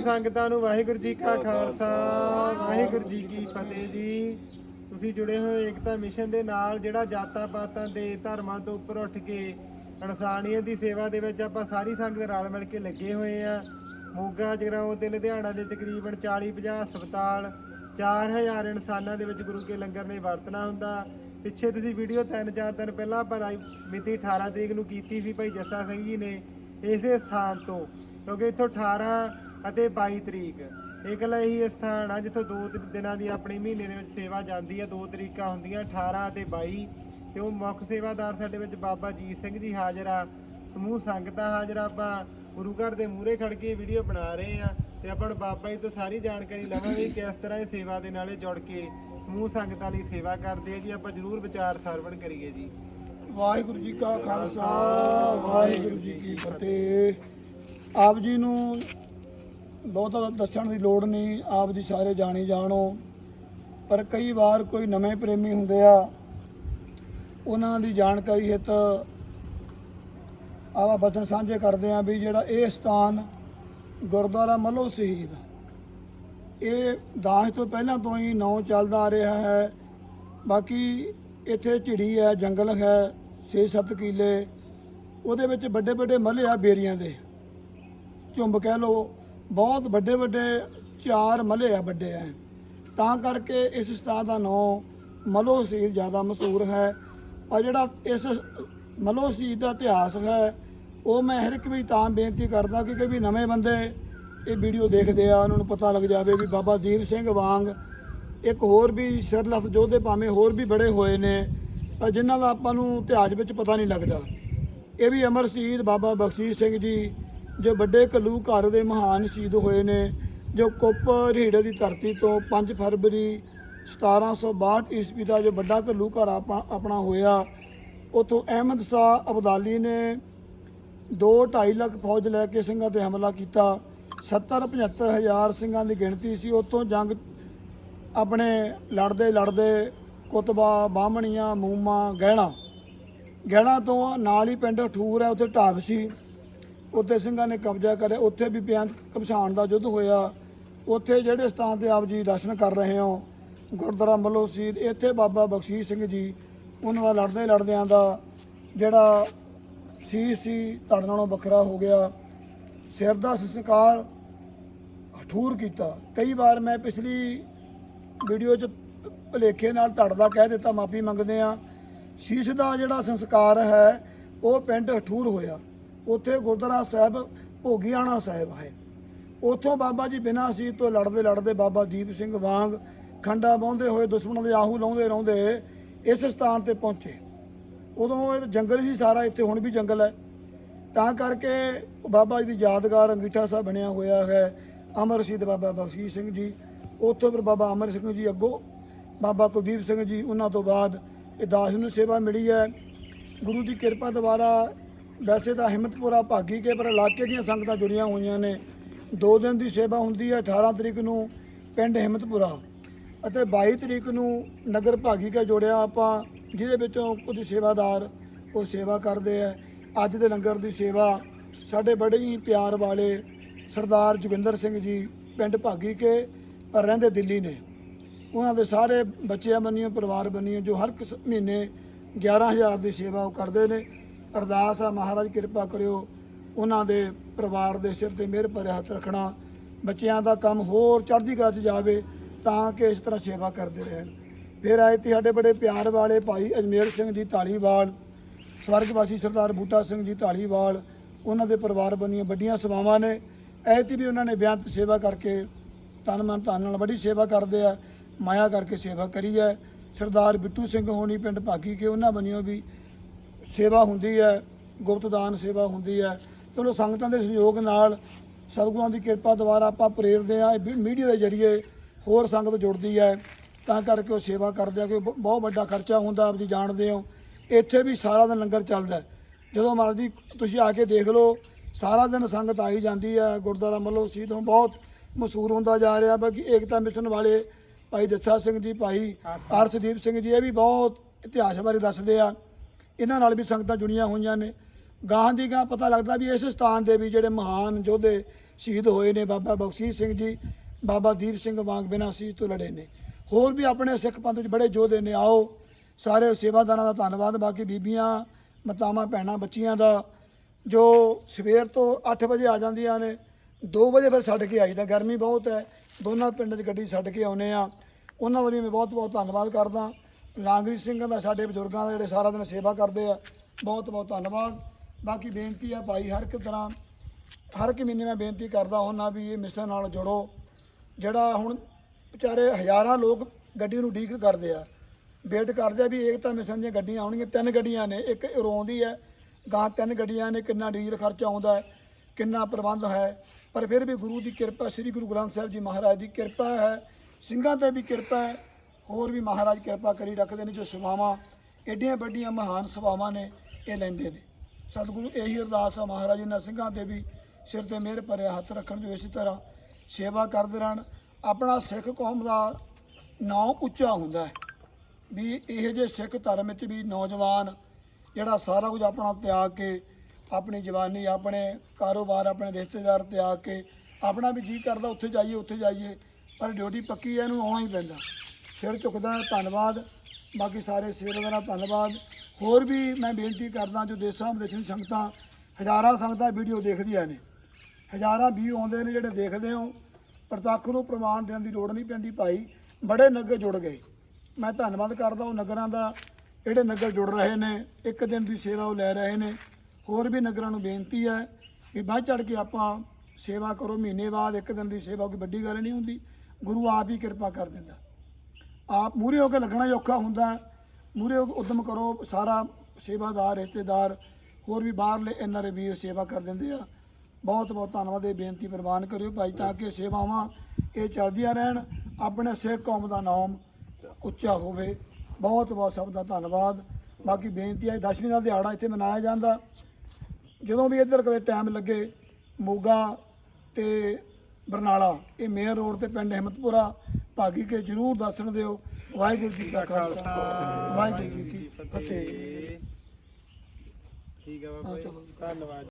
ਸੰਗਤਾਂ ਨੂੰ ਵਾਹਿਗੁਰੂ ਜੀ ਕਾ ਖਾਲਸਾ, ਵਾਹਿਗੁਰੂ ਜੀ ਕੀ ਫਤਿਹ ਜੀ। ਤੁਸੀਂ ਜੁੜੇ ਹੋਏ ਏਕਤਾ ਮਿਸ਼ਨ ਦੇ ਨਾਲ, ਜਿਹੜਾ ਜਾਤਾਂ ਪਾਤਾਂ ਦੇ ਧਰਮਾਂ ਤੋਂ ਉੱਪਰ ਉੱਠ ਕੇ ਇਨਸਾਨੀਅਤ ਦੀ ਸੇਵਾ ਦੇ ਵਿੱਚ ਆਪਾਂ ਸਾਰੀ ਸੰਗਤ ਰਲ ਮਿਲ ਕੇ ਲੱਗੇ ਹੋਏ ਆ। ਮੋਗਾ, ਜਗਰਾਉਂ ਤੇ ਲੁਧਿਆਣਾ ਦੇ ਤਕਰੀਬਨ 40-50 ਹਸਪਤਾਲ 4000 ਇਨਸਾਨਾਂ ਦੇ ਵਿੱਚ ਗੁਰੂ ਕੇ ਲੰਗਰ ਨੇ ਵਰਤਣਾ ਹੁੰਦਾ। ਪਿੱਛੇ ਤੁਸੀਂ ਵੀਡੀਓ 3-4 ਦਿਨ ਪਹਿਲਾਂ ਆਪਾਂ ਮਿਤੀ 18 ਤਰੀਕ ਨੂੰ ਕੀਤੀ ਸੀ ਭਾਈ ਜੱਸਾ ਸਿੰਘ ਜੀ ਨੇ, ਇਸੇ ਸਥਾਨ ਤੋਂ। ਕਿਉਂਕਿ ਇੱਥੋਂ 18 ਅਤੇ 22 ਤਰੀਕ। ਇਕੱਲਾ ਹੀ ਸਥਾਨ ਆ ਜਿੱਥੋਂ ਦੋ ਤਿੰਨ ਦਿਨਾਂ ਦੀ ਆਪਣੀ ਮਹੀਨੇ ਦੇ ਵਿੱਚ ਸੇਵਾ ਜਾਂਦੀ ਹੈ ਦੋ ਤਰੀਕਾਂ ਹੁੰਦੀਆਂ 18 ਅਤੇ 22 ਤੇ ਉਹ ਮੁੱਖ ਸੇਵਾਦਾਰ ਸਾਡੇ ਵਿੱਚ ਬਾਬਾ ਜੀਤ ਸਿੰਘ ਜੀ ਹਾਜ਼ਰ ਆ। ਸਮੂਹ ਸੰਗਤਾਂ ਹਾਜ਼ਰ ਆਪਾਂ ਗੁਰੂ ਘਰ ਦੇ ਮੂਹਰੇ ਖੜ ਕੇ ਵੀਡੀਓ ਬਣਾ ਰਹੇ ਆ ਤੇ ਆਪਾਂ ਨੂੰ ਬਾਬਾ ਜੀ ਤੋਂ ਸਾਰੀ ਜਾਣਕਾਰੀ ਲਵਾਂਗੇ ਕਿ ਕਿਸ ਤਰ੍ਹਾਂ ਇਹ ਸੇਵਾ ਦੇ ਨਾਲੇ ਜੁੜ ਕੇ ਸਮੂਹ ਸੰਗਤਾਂ ਲਈ ਸੇਵਾ ਕਰਦੇ ਆ ਜੀ। ਆਪਾਂ ਜਰੂਰ ਵਿਚਾਰ ਸਰਵਣ ਕਰੀਏ ਜੀ। ਵਾਹਿਗੁਰੂ ਜੀ ਕਾ ਖਾਲਸਾ, ਵਾਹਿਗੁਰੂ ਜੀ ਕੀ ਫਤਿਹ। ਆਪ ਜੀ ਨੂੰ ਬਹੁਤਾ ਦੱਸਣ ਦੀ ਲੋੜ ਨਹੀਂ, ਆਪ ਜੀ ਸਾਰੇ ਜਾਣੀ ਜਾਣੋ। ਪਰ ਕਈ ਵਾਰ ਕੋਈ ਨਵੇਂ ਪ੍ਰੇਮੀ ਹੁੰਦੇ ਆ, ਉਹਨਾਂ ਦੀ ਜਾਣਕਾਰੀ ਹਿੱਤ ਆਵਾ ਬਚਨ ਸਾਂਝੇ ਕਰਦੇ ਆ ਵੀ ਜਿਹੜਾ ਇਹ ਸਥਾਨ ਗੁਰਦੁਆਰਾ ਮੱਲੋ ਸ਼ਹੀਦ। ਇਹ ਦਾਸ ਤੋਂ ਪਹਿਲਾਂ ਤੋਂ ਹੀ ਨੌ ਚੱਲਦਾ ਆ ਰਿਹਾ ਹੈ। ਬਾਕੀ ਇੱਥੇ ਝਿੜੀ ਹੈ, ਜੰਗਲ ਹੈ 6-7 ਕਿੱਲੇ, ਉਹਦੇ ਵਿੱਚ ਵੱਡੇ ਵੱਡੇ ਮੱਲੇ ਆ ਬੇਰੀਆਂ ਦੇ। ਝੁੰਬ ਕਹਿ ਲੋ ਬਹੁਤ ਵੱਡੇ ਵੱਡੇ ਚਾਰ ਮੱਲੇ ਆ ਵੱਡੇ ਆ। ਤਾਂ ਕਰਕੇ ਇਸ ਸਥਾਨ ਦਾ ਨਾਂ ਮੱਲੋ ਸ਼ਹੀਦ ਜ਼ਿਆਦਾ ਮਸ਼ਹੂਰ ਹੈ। ਪਰ ਜਿਹੜਾ ਇਸ ਮੱਲੋ ਸ਼ਹੀਦ ਦਾ ਇਤਿਹਾਸ ਹੈ, ਉਹ ਮੈਂ ਹਰ ਇੱਕ ਵੀ ਤਾਂ ਬੇਨਤੀ ਕਰਦਾ ਕਿ ਵੀ ਨਵੇਂ ਬੰਦੇ ਇਹ ਵੀਡੀਓ ਦੇਖਦੇ ਆ, ਉਹਨਾਂ ਨੂੰ ਪਤਾ ਲੱਗ ਜਾਵੇ ਵੀ ਬਾਬਾ ਦੀਪ ਸਿੰਘ ਵਾਂਗ ਇੱਕ ਹੋਰ ਵੀ ਸਿਰਲਸ ਯੋਧੇ ਭਾਵੇਂ ਹੋਰ ਵੀ ਬੜੇ ਹੋਏ ਨੇ, ਪਰ ਜਿਨ੍ਹਾਂ ਦਾ ਆਪਾਂ ਨੂੰ ਇਤਿਹਾਸ ਵਿੱਚ ਪਤਾ ਨਹੀਂ ਲੱਗਦਾ। ਇਹ ਵੀ ਅਮਰ ਸ਼ਹੀਦ ਬਾਬਾ ਬਖਸ਼ੀਸ਼ ਸਿੰਘ ਜੀ ਜੋ ਵੱਡੇ ਘੱਲੂ ਘਰ ਦੇ ਮਹਾਨ ਸ਼ਹੀਦ ਹੋਏ ਨੇ, ਜੋ ਕੁੱਪ ਰਹੀੜੇ ਦੀ ਧਰਤੀ ਤੋਂ 5 ਫਰਵਰੀ 1762 ਈਸਵੀ ਦਾ ਜੋ ਵੱਡਾ ਘੱਲੂ ਘਰ ਆਪਣਾ ਹੋਇਆ, ਉਥੋਂ ਅਹਿਮਦ ਸ਼ਾਹ ਅਬਦਾਲੀ ਨੇ 2.5 ਲੱਖ ਫੌਜ ਲੈ ਕੇ ਸਿੰਘਾਂ ਤੇ ਹਮਲਾ ਕੀਤਾ। 70 75 ਹਜ਼ਾਰ ਸਿੰਘਾਂ ਦੀ ਗਿਣਤੀ ਸੀ ਉਤੋਂ ਜੰਗ ਆਪਣੇ ਲੜਦੇ ਲੜਦੇ ਕੁਤਬਾ, ਬਾਹਮਣੀਆਂ, ਮੂਮਾ, ਗਹਿਣਾ। ਗਹਿਣਾ ਤੋਂ ਨਾਲ ਹੀ ਪਿੰਡ ਠੂਰ ਹੈ, ਉੱਥੇ ਢਾਬ ਸੀ। ਉੱਥੇ ਸਿੰਘਾਂ ਨੇ ਕਬਜ਼ਾ ਕਰਿਆ। ਉੱਥੇ ਵੀ ਬੇਅੰਤ ਕਮਸ਼ਾਨ ਦਾ ਯੁੱਧ ਹੋਇਆ। ਉੱਥੇ ਜਿਹੜੇ ਸਥਾਨ ਤੇ ਆਪ ਜੀ ਦਰਸ਼ਨ ਕਰ ਰਹੇ ਹੋ, ਗੁਰਦੁਆਰਾ ਮੱਲੋ ਸ਼ਹੀਦ ਇੱਥੇ ਬਾਬਾ ਬਖਸ਼ੀਸ਼ ਸਿੰਘ ਜੀ, ਉਹਨਾਂ ਦਾ ਲੜਦੇ ਲੜਦਿਆਂ ਦਾ ਜਿਹੜਾ ਸੀ ਸੀ, ਤੁਹਾਡੇ ਨਾਲੋਂ ਵੱਖਰਾ ਹੋ ਗਿਆ। ਸਿਰ ਦਾ ਸੰਸਕਾਰ ਠੂਰ ਕੀਤਾ। ਕਈ ਵਾਰ ਮੈਂ ਪਿਛਲੀ ਵੀਡੀਓ 'ਚ ਭਲੇਖੇ ਨਾਲ ਧੜ ਦਾ ਕਹਿ ਦਿੱਤਾ, ਮਾਫੀ ਮੰਗਦੇ ਆ ਸ਼ੀਸ਼ ਦਾ ਜਿਹੜਾ ਸੰਸਕਾਰ ਹੈ, ਉਹ ਪਿੰਡ ਠੂਰ ਹੋਇਆ। ਉੱਥੇ ਗੁਰਦੁਆਰਾ ਸਾਹਿਬ, ਭੋਗੀਆਣਾ ਸਾਹਿਬ ਹੈ। ਉੱਥੋਂ ਬਾਬਾ ਜੀ ਬਿਨਾਂ ਸੀ ਤੋਂ ਲੜਦੇ ਲੜਦੇ ਬਾਬਾ ਦੀਪ ਸਿੰਘ ਵਾਂਗ ਖੰਡਾ ਬਾਉਂਦੇ ਹੋਏ ਦੁਸ਼ਮਣਾਂ ਦੇ ਆਹੂ ਲਾਉਂਦੇ ਲਾਉਂਦੇ ਇਸ ਸਥਾਨ ਤੇ ਪਹੁੰਚੇ। ਉਦੋਂ ਇਹ ਜੰਗਲ ਸੀ ਸਾਰਾ ਇੱਥੇ ਹੁਣ ਵੀ ਜੰਗਲ ਹੈ। ਤਾਂ ਕਰਕੇ ਬਾਬਾ ਜੀ ਦੀ ਯਾਦਗਾਰ ਅੰਗੀਠਾ ਸਾਹਿਬ ਬਣਿਆ ਹੋਇਆ ਹੈ। ਅਮਰ ਰਸ਼ੀਦ ਬਾਬਾ ਬਖਸ਼ੀਸ਼ ਸਿੰਘ ਜੀ, ਉੱਥੋਂ ਫਿਰ ਬਾਬਾ ਅਮਰ ਸਿੰਘ ਜੀ ਅੱਗੋਂ, ਬਾਬਾ ਕੁਲਦੀਪ ਸਿੰਘ ਜੀ, ਉਹਨਾਂ ਤੋਂ ਬਾਅਦ ਇਹ ਦਾਸ ਨੂੰ ਸੇਵਾ ਮਿਲੀ ਹੈ। ਗੁਰੂ ਦੀ ਕਿਰਪਾ ਦੁਆਰਾ ਵੈਸੇ ਤਾਂ ਹਿੰਮਤਪੁਰਾ ਭਾਗੀ ਕੇ ਪਰ ਇਲਾਕੇ ਦੀਆਂ ਸੰਗਤਾਂ ਜੁੜੀਆਂ ਹੋਈਆਂ ਨੇ। ਦੋ ਦਿਨ ਦੀ ਸੇਵਾ ਹੁੰਦੀ ਹੈ 18 ਤਰੀਕ ਨੂੰ ਪਿੰਡ ਹਿੰਮਤਪੁਰਾ ਅਤੇ 22 ਤਰੀਕ ਨੂੰ ਨਗਰ ਭਾਗੀ ਕੇ ਜੋੜਿਆ ਆਪਾਂ, ਜਿਹਦੇ ਵਿੱਚੋਂ ਕੁਝ ਸੇਵਾਦਾਰ ਉਹ ਸੇਵਾ ਕਰਦੇ ਆ। ਅੱਜ ਦੇ ਲੰਗਰ ਦੀ ਸੇਵਾ ਸਾਡੇ ਬੜੇ ਹੀ ਪਿਆਰ ਵਾਲੇ ਸਰਦਾਰ ਜੋਗਿੰਦਰ ਸਿੰਘ ਜੀ ਪਿੰਡ ਭਾਗੀ ਕੇ ਪਰ ਰਹਿੰਦੇ ਦਿੱਲੀ ਨੇ। ਉਹਨਾਂ ਦੇ ਸਾਰੇ ਬੱਚਿਆਂ ਬੰਨਿਓ, ਪਰਿਵਾਰ ਬੰਨਿਓ, ਜੋ ਹਰ ਇੱਕ ਸ- ਮਹੀਨੇ 11000 ਦੀ ਸੇਵਾ ਉਹ ਕਰਦੇ ਨੇ। ਅਰਦਾਸ ਆ, ਮਹਾਰਾਜ ਕਿਰਪਾ ਕਰਿਓ ਉਹਨਾਂ ਦੇ ਪਰਿਵਾਰ ਦੇ ਸਿਰ ਤੇ ਮਿਹਰ ਭਰਿਆ ਹੱਥ ਰੱਖਣਾ, ਬੱਚਿਆਂ ਦਾ ਕੰਮ ਹੋਰ ਚੜ੍ਹਦੀ ਕਲਾ 'ਚ ਜਾਵੇ ਤਾਂ ਕਿ ਇਸ ਤਰ੍ਹਾਂ ਸੇਵਾ ਕਰਦੇ ਰਹਿਣ। ਫਿਰ ਆਏ ਤੇ ਸਾਡੇ ਬੜੇ ਪਿਆਰ ਵਾਲੇ ਭਾਈ ਅਜਮੇਰ ਸਿੰਘ ਜੀ ਢਾਲੀਵਾਲ ਸਵਰਗਵਾਸੀ ਸਰਦਾਰ ਬੂਟਾ ਸਿੰਘ ਜੀ ਢਾਲੀਵਾਲ ਉਹਨਾਂ ਦੇ ਪਰਿਵਾਰ ਬੰਨੀਆਂ ਵੱਡੀਆਂ ਸੇਵਾਵਾਂ ਨੇ। ਐਤੀ ਵੀ ਉਹਨਾਂ ਨੇ ਬਿਆੰਤ ਸੇਵਾ ਕਰਕੇ ਤਨ ਮਨ ਧਨ ਨਾਲ ਬੜੀ ਸੇਵਾ ਕਰਦੇ ਆ, ਮਾਇਆ ਕਰਕੇ ਸੇਵਾ ਕਰੀ ਹੈ ਸਰਦਾਰ ਬਿੱਟੂ ਸਿੰਘ ਹੋਣੀ, ਪਿੰਡ ਭਾਗੀ ਕੇ ਉਹਨਾਂ ਬੰਨਿਓ ਵੀ ਸੇਵਾ ਹੁੰਦੀ ਹੈ ਗੁਪਤ ਦਾਨ ਸੇਵਾ ਹੁੰਦੀ ਹੈ। ਚਲੋ ਸੰਗਤਾਂ ਦੇ ਸਹਿਯੋਗ ਨਾਲ ਸਤਿਗੁਰਾਂ ਦੀ ਕਿਰਪਾ ਦੁਆਰਾ ਆਪਾਂ ਪ੍ਰੇਰਦੇ ਆ ਮੀਡੀਆ ਦੇ ਜ਼ਰੀਏ ਹੋਰ ਸੰਗਤ ਜੁੜਦੀ ਹੈ। ਤਾਂ ਕਰਕੇ ਉਹ ਸੇਵਾ ਕਰਦੇ ਆ ਕਿ ਬਹੁਤ ਵੱਡਾ ਖਰਚਾ ਹੁੰਦਾ ਆਪ ਜੀ ਜਾਣਦੇ ਹੋ। ਇੱਥੇ ਵੀ ਸਾਰਾ ਦਿਨ ਲੰਗਰ ਚੱਲਦਾ। ਜਦੋਂ ਮਰਜ਼ੀ ਤੁਸੀਂ ਆ ਕੇ ਦੇਖ ਲਓ ਸਾਰਾ ਦਿਨ ਸੰਗਤ ਆਈ ਜਾਂਦੀ ਹੈ। ਗੁਰਦੁਆਰਾ ਮੱਲੋ ਹੁਣ ਬਹੁਤ ਮਸ਼ਹੂਰ ਹੁੰਦਾ ਜਾ ਰਿਹਾ ਬਾਕੀ ਏਕਤਾ ਮਿਸ਼ਨ ਵਾਲੇ ਭਾਈ ਜੱਸਾ ਸਿੰਘ ਜੀ ਭਾਈ ਅਰਸ਼ਦੀਪ ਸਿੰਘ ਜੀ ਇਹ ਵੀ ਬਹੁਤ ਇਤਿਹਾਸ ਬਾਰੇ ਦੱਸਦੇ ਆ। ਇਹਨਾਂ ਨਾਲ ਵੀ ਸੰਗਤਾਂ ਜੁੜੀਆਂ ਹੋਈਆਂ ਨੇ। ਗਾਹਾਂ ਦੀ ਗਾਂ ਪਤਾ ਲੱਗਦਾ ਵੀ ਇਸ ਸਥਾਨ ਦੇ ਵੀ ਜਿਹੜੇ ਮਹਾਨ ਯੋਧੇ ਸ਼ਹੀਦ ਹੋਏ ਨੇ, ਬਾਬਾ ਬਖਸ਼ੀਸ਼ ਸਿੰਘ ਜੀ, ਬਾਬਾ ਦੀਪ ਸਿੰਘ ਵਾਂਗ ਬਿਨਾਂ ਸੀਸ ਤੋਂ ਲੜੇ ਨੇ। ਹੋਰ ਵੀ ਆਪਣੇ ਸਿੱਖ ਪੰਥ ਵਿੱਚ ਬੜੇ ਯੋਧੇ ਨੇ, ਆਓ ਸਾਰੇ ਸੇਵਾਦਾਰਾਂ ਦਾ ਧੰਨਵਾਦ। ਬਾਕੀ ਬੀਬੀਆਂ, ਮਾਤਾਵਾਂ, ਭੈਣਾਂ, ਬੱਚੀਆਂ ਦਾ ਜੋ ਸਵੇਰ ਤੋਂ 8 ਵਜੇ ਆ ਜਾਂਦੀਆਂ ਨੇ 2 ਵਜੇ ਫਿਰ ਛੱਡ ਕੇ ਆਈਦਾ। ਗਰਮੀ ਬਹੁਤ ਹੈ, ਦੋਨਾਂ ਪਿੰਡਾਂ 'ਚ ਗੱਡੀ ਛੱਡ ਕੇ ਆਉਨੇ ਆ ਉਹਨਾਂ ਦਾ ਵੀ ਮੈਂ ਬਹੁਤ ਬਹੁਤ ਧੰਨਵਾਦ ਕਰਦਾ। ਲਾਂਗਰੀ ਸਿੰਘਾਂ ਦਾ, ਸਾਡੇ ਬਜ਼ੁਰਗਾਂ ਦਾ ਜਿਹੜੇ ਸਾਰਾ ਦਿਨ ਸੇਵਾ ਕਰਦੇ ਆ, ਬਹੁਤ ਬਹੁਤ ਧੰਨਵਾਦ। ਬਾਕੀ ਬੇਨਤੀ ਆ ਭਾਈ, ਹਰ ਇੱਕ ਤਰ੍ਹਾਂ, ਹਰ ਇੱਕ ਮਹੀਨੇ ਮੈਂ ਬੇਨਤੀ ਕਰਦਾ ਹੁੰਦਾ ਵੀ ਇਹ ਮਿਸ਼ਨ ਨਾਲ ਜੁੜੋ, ਜਿਹੜਾ ਹੁਣ ਵਿਚਾਰੇ ਹਜ਼ਾਰਾਂ ਲੋਕ ਗੱਡੀ ਨੂੰ ਡੀਕ ਕਰਦੇ ਆ। ਵੇਟ ਕਰਦੇ ਆ ਵੀ ਏਕਤਾ ਮਿਸ਼ਨ ਦੀਆਂ ਗੱਡੀਆਂ ਆਉਣਗੀਆਂ, ਤਿੰਨ ਗੱਡੀਆਂ ਨੇ, ਇੱਕ ਰੋਂਦੀ ਹੈ, ਗਾਂ ਤਿੰਨ ਗੱਡੀਆਂ ਨੇ, ਕਿੰਨਾ ਡੀਜ਼ਲ ਖਰਚਾ ਆਉਂਦਾ ਹੈ, ਕਿੰਨਾ ਪ੍ਰਬੰਧ ਹੈ। ਪਰ ਫਿਰ ਵੀ ਗੁਰੂ ਦੀ ਕਿਰਪਾ, ਸ੍ਰੀ ਗੁਰੂ ਗ੍ਰੰਥ ਸਾਹਿਬ ਜੀ ਮਹਾਰਾਜ ਦੀ ਕਿਰਪਾ ਹੈ, ਸਿੰਘਾਂ ਤੇ ਵੀ ਕਿਰਪਾ ਹੈ ਹੋਰ ਵੀ ਮਹਾਰਾਜ ਕਿਰਪਾ ਕਰੀ ਰੱਖਦੇ ਨੇ ਜੋ ਸੇਵਾਵਾਂ ਐਡੀਆਂ ਵੱਡੀਆਂ ਮਹਾਨ ਸੇਵਾਵਾਂ ਨੇ, ਇਹ ਲੈਂਦੇ ਨੇ। ਸਤਿਗੁਰੂ ਇਹੀ ਅਰਦਾਸ ਆ ਮਹਾਰਾਜ, ਇਹਨਾਂ ਸਿੰਘਾਂ ਦੇ ਵੀ ਸਿਰ ਤੇ ਮਿਹਰ ਭਰਿਆ ਹੱਥ ਰੱਖਣ ਜੋ ਇਸੇ ਤਰ੍ਹਾਂ ਸੇਵਾ ਕਰਦੇ ਰਹਿਣ। ਆਪਣਾ ਸਿੱਖ ਕੌਮ ਦਾ ਨਾਂ ਉੱਚਾ ਹੁੰਦਾ ਹੈ। ਵੀ ਇਹ ਜੇ ਸਿੱਖ ਧਰਮ ਵਿੱਚ ਵੀ ਨੌਜਵਾਨ ਜਿਹੜਾ ਸਾਰਾ ਕੁਝ ਆਪਣਾ ਤਿਆਗ ਕੇ, ਆਪਣੀ ਜਵਾਨੀ, ਆਪਣੇ ਕਾਰੋਬਾਰ, ਆਪਣੇ ਰਿਸ਼ਤੇਦਾਰ ਤਿਆਗ ਕੇ, ਆਪਣਾ ਵੀ ਜੀ ਕਰਦਾ ਉੱਥੇ ਜਾਈਏ ਉੱਥੇ ਜਾਈਏ, ਪਰ ਡਿਊਟੀ ਪੱਕੀ ਹੈ ਇਹਨੂੰ ਆਉਣਾ ਹੀ ਪੈਂਦਾ। ਸਿਰ ਝੁਕਦਾ ਧੰਨਵਾਦ। ਬਾਕੀ ਸਾਰੇ ਸੇਵਾਦਾਰਾਂ ਦਾ ਧੰਨਵਾਦ। ਹੋਰ ਵੀ ਮੈਂ ਬੇਨਤੀ ਕਰਦਾ ਜੋ ਦੇਸਾਂ ਵਿਦੇਸ਼ਾਂ ਦੀਆਂ ਸੰਗਤਾਂ, ਹਜ਼ਾਰਾਂ ਸੰਗਤਾਂ ਵੀਡੀਓ ਦੇਖਦੀਆਂ ਨੇ। ਹਜ਼ਾਰਾਂ ਵੀ ਆਉਂਦੇ ਨੇ ਜਿਹੜੇ ਦੇਖਦੇ ਹੋ। ਪ੍ਰਤੱਖ ਨੂੰ ਪ੍ਰਮਾਣ ਦੇਣ ਦੀ ਲੋੜ ਨਹੀਂ ਪੈਂਦੀ ਭਾਈ। ਬੜੇ ਨਗਰ ਜੁੜ ਗਏ। ਮੈਂ ਧੰਨਵਾਦ ਕਰਦਾ ਉਹ ਨਗਰਾਂ ਦਾ, ਜਿਹੜੇ ਨਗਰ ਜੁੜ ਰਹੇ ਨੇ, ਇੱਕ ਦਿਨ ਦੀ ਸੇਵਾ ਉਹ ਲੈ ਰਹੇ ਨੇ। ਹੋਰ ਵੀ ਨਗਰਾਂ ਨੂੰ ਬੇਨਤੀ ਹੈ ਵੀ ਵੱਧ ਚੜ ਕੇ ਆਪਾਂ ਸੇਵਾ ਕਰੋ। ਮਹੀਨੇ ਬਾਅਦ ਇੱਕ ਦਿਨ ਦੀ ਸੇਵਾ ਕੋਈ ਵੱਡੀ ਗੱਲ ਨਹੀਂ ਹੁੰਦੀ। ਗੁਰੂ ਆਪ ਹੀ ਕਿਰਪਾ ਕਰ ਦਿੰਦਾ। ਆਪ ਮੂਰੇ ਹੋ ਕੇ ਲੱਗਣਾ ਹੀ ਔਖਾ ਹੁੰਦਾ ਮੂਰੇ ਉਦਮ ਕਰੋ, ਸਾਰਾ ਸੇਵਾਦਾਰ, ਰਿਸ਼ਤੇਦਾਰ, ਹੋਰ ਵੀ ਬਾਹਰਲੇ ਇਹਨਾਂ ਵੀਰ ਸੇਵਾ ਕਰ ਦਿੰਦੇ ਆ। ਬਹੁਤ ਬਹੁਤ ਧੰਨਵਾਦ, ਇਹ ਬੇਨਤੀ ਪ੍ਰਵਾਨ ਕਰਿਓ ਭਾਈ, ਤਾਂ ਕਿ ਸੇਵਾਵਾਂ ਇਹ ਚੱਲਦੀਆਂ ਰਹਿਣ, ਆਪਣੇ ਸਿੱਖ ਕੌਮ ਦਾ ਨਾਮ ਉੱਚਾ ਹੋਵੇ। ਬਹੁਤ ਬਹੁਤ ਸਭ ਦਾ ਧੰਨਵਾਦ। ਬਾਕੀ ਬੇਨਤੀ ਹੈ ਦਸ਼ਮੀ ਦਾ ਦਿਹਾੜਾ ਇੱਥੇ ਮਨਾਇਆ ਜਾਂਦਾ। ਜਦੋਂ ਵੀ ਇੱਧਰ ਕਦੇ ਟਾਈਮ ਲੱਗੇ, ਮੋਗਾ ਤੇ ਬਰਨਾਲਾ, ਇਹ ਮੇਨ ਰੋਡ ਤੇ ਪਿੰਡ ਹਿੰਮਤਪੁਰਾ ਭਾਗੀ ਕੇ ਜਰੂਰ ਦਰਸ਼ਨ ਦਿਓ। ਵਾਹਿਗੁਰੂ ਜੀ ਕਾ ਖਾਲਸਾ। ਵਾਹਿਗੁਰੂ ਜੀ ਕੀ ਫਤਿਹ। ਠੀਕ ਹੈ ਬਾਬਾ ਜੀ, ਧੰਨਵਾਦ